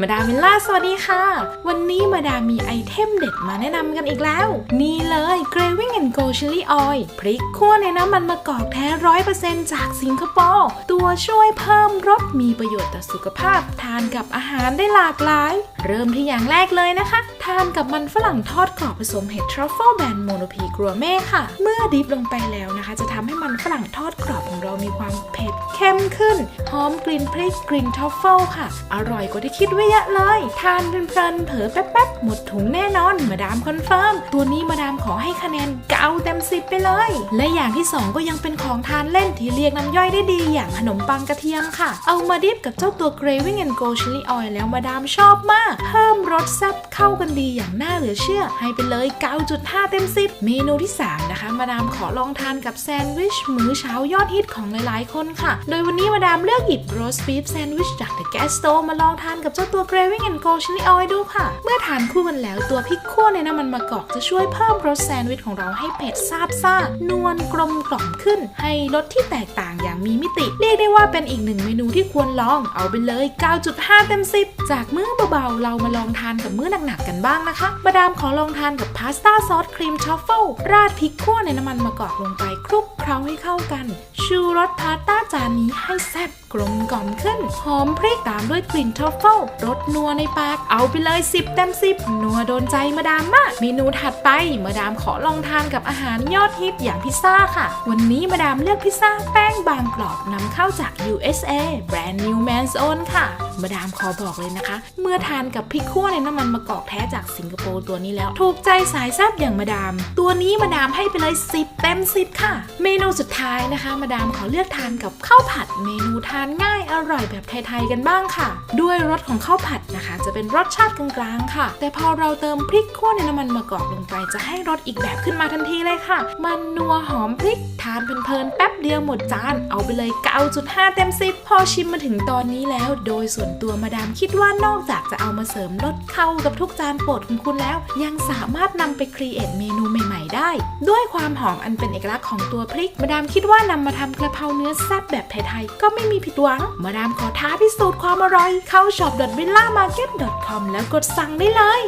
มาดามวิลล่าสวัสดีค่ะ วันนี้มาดามมีไอเทมเด็ดมาแนะนำกันอีกแล้ว นี่เลย Graving and Go Chili Oil พริกคั่วในน้ำมันมะกอกแท้ร้อยเปอร์เซ็นจากสิงคโปร์ตัวช่วยเพิ่มรสมีประโยชน์ต่อสุขภาพ ทานกับอาหารได้หลากหลาย เริ่มที่อย่างแรกเลยนะคะ ทานกับมันฝรั่งทอดกรอบผสมเห็ดทรัฟเฟิลแบนโมโนพีกรัวเม่ค่ะ เมื่อดิฟลงไปแล้วนะคะ จะทำให้มันฝรั่งทอดกรอบของเรามีความเผ็ดเข้มขึ้น หอมกลิ่นพริกกลิ่นทรัฟเฟิลค่ะ อร่อยกว่าที่คิดไว้เยอะเลย ทานเพลินๆเผลอแป๊บๆหมดถุงแน่นอน มาดามคอนเฟิร์ม ตัวนี้มาดามขอให้คะแนนเก้าเต็มสิบไปเลย และอย่างที่ 2 ก็ยังเป็นของทานเล่นที่เรียกน้ำย่อยได้ดี อย่างขนมปังกระเทียมค่ะ เอามาดิฟกับเจ้าตัว Graving and Go Chili Oil แล้วมาดามชอบมากเพิ่มรสแซ่บเข้ากันดีอย่างน่าเหลือเชื่อ ให้ไปเลย 9.5 เต็ม 10 เมนูที่ 3 นะคะ มาดามขอลองทานกับแซนด์วิช มื้อเช้ายอดฮิตของหลายๆ คนค่ะ โดยวันนี้มาดามเลือกหยิบโรสบีฟแซนด์วิชจาก The Gusto มาลองทานกับเจ้าตัว Graving and Go Chili Oil ดูค่ะ เมื่อทานคู่กันแล้วตัวพริกคั่วในน้ำมันมะกอกจะช่วยเพิ่มรสแซนด์วิชของเราให้เผ็ดซาบซ่านวลกลมกล่อมขึ้น ให้รสที่แตกต่างอย่างมีมิติ เรียกได้ว่าเป็นอีกหนึ่งเมนูที่ควรลอง เอาไปเลย 9.5 เต็ม 10 จากมื้อเบาๆเรามาลองทานกับมื้อหนักๆกันบ้างนะคะ มาดามขอลองทานกับพาสต้าซอสครีมทรัฟเฟิลราดพริกคั่วในน้ำมันมะกอกลงไปคลุกเคล้าให้เข้ากัน ชูรสพาสต้าจานนี้ให้แซ่บกลมกล่อมขึ้น หอมพริกตามด้วยกลิ่นทรัฟเฟิลรสนัวในปากเอาไปเลย 10เต็ม10 นัวโดนใจมาดามมาก เมนูถัดไปมาดามขอลองทานกับอาหารยอดฮิตอย่างพิซซ่าค่ะ วันนี้มาดามเลือกพิซซ่าแป้งบางกรอบนำเข้าจาก USA แบรนด์ New Man's Own ค่ะ มาดามขอบอกเลยนะคะ เมื่อทานกับพริกคั่วในน้ำมันมะกอกแท้จากสิงคโปร์ตัวนี้แล้ว ถูกใจสายแซ่บอย่างมาดาม ตัวนี้มาดามให้ไปเลย 10 เต็ม 10 ค่ะ เมนูสุดท้ายนะคะ มาดามขอเลือกทานกับข้าวผัดเมนูทานง่ายอร่อยแบบไทยๆกันบ้างค่ะ ด้วยรสของข้าวผัดนะคะ จะเป็นรสชาติกลางๆค่ะ แต่พอเราเติมพริกคั่วในน้ำมันมะกอกลงไป จะให้รสอีกแบบขึ้นมาทันทีเลยค่ะ มันนัวหอมพริกทานเพลินๆแป๊บเดียวหมดจาน เอาไปเลย 9.5 เต็ม 10 พอชิมมาถึงตอนนี้แล้ว โดยส่วนตัวมาดามคิดว่านอกจากจะเอามาเสริมรสเข้ากับทุกจานโปรดของคุณแล้ว ยังสามารถนำไปครีเอทเมนูใหม่ ๆ ได้ ด้วยความหอมอันเป็นเอกลักษณ์ของตัวพริก มาดามคิดว่านำมาทำกระเพราเนื้อแซ่บแบบไทยๆก็ไม่มีผิดหวัง มาดามขอท้าพิสูจน์ความอร่อย เข้า shop.villamarket.com แล้วกดสั่งได้เลย